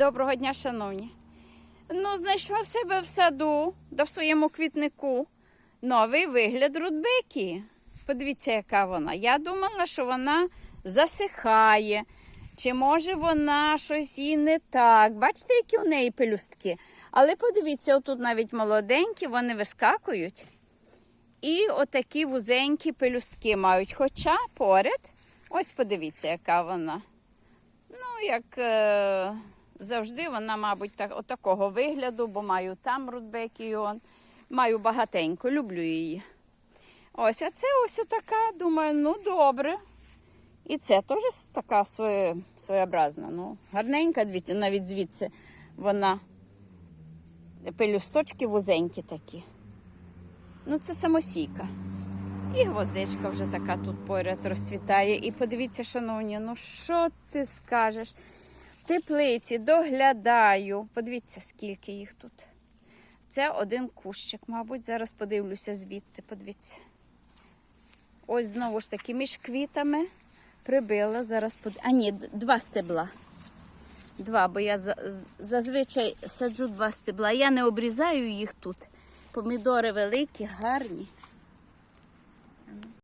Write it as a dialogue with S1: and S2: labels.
S1: Доброго дня, шановні. Ну, знайшла в себе в саду, да в своєму квітнику, новий вигляд рудбеки. Подивіться, яка вона. Я думала, що вона засихає. Чи може вона щось їй не так? Бачите, які у неї пелюстки? Але подивіться, отут навіть молоденькі, вони вискакують. І отакі вузенькі пелюстки мають. Хоча поряд, ось подивіться, яка вона. Ну, як е, завжди, вона, мабуть, так, отакого вигляду, бо маю там рудбекіон. Маю багатенько, люблю її. Ось, а це ось отака, думаю, ну добре. І це теж така своє, своєобразна. Ну, гарненька, дивіться, навіть звідси вона пелюсточки вузенькі такі. Ну, це самосійка. І гвоздичка вже така тут поряд розцвітає. І подивіться, шановні, ну що ти скажеш? Теплиці доглядаю. Подивіться, скільки їх тут. Це один кущик, мабуть. Зараз подивлюся звідти. Подивіться. Ось знову ж таки між квітами прибила. Зараз под... А ні, два стебла. Два, бо я зазвичай саджу два стебла. Я не обрізаю їх тут. Помідори великі, гарні.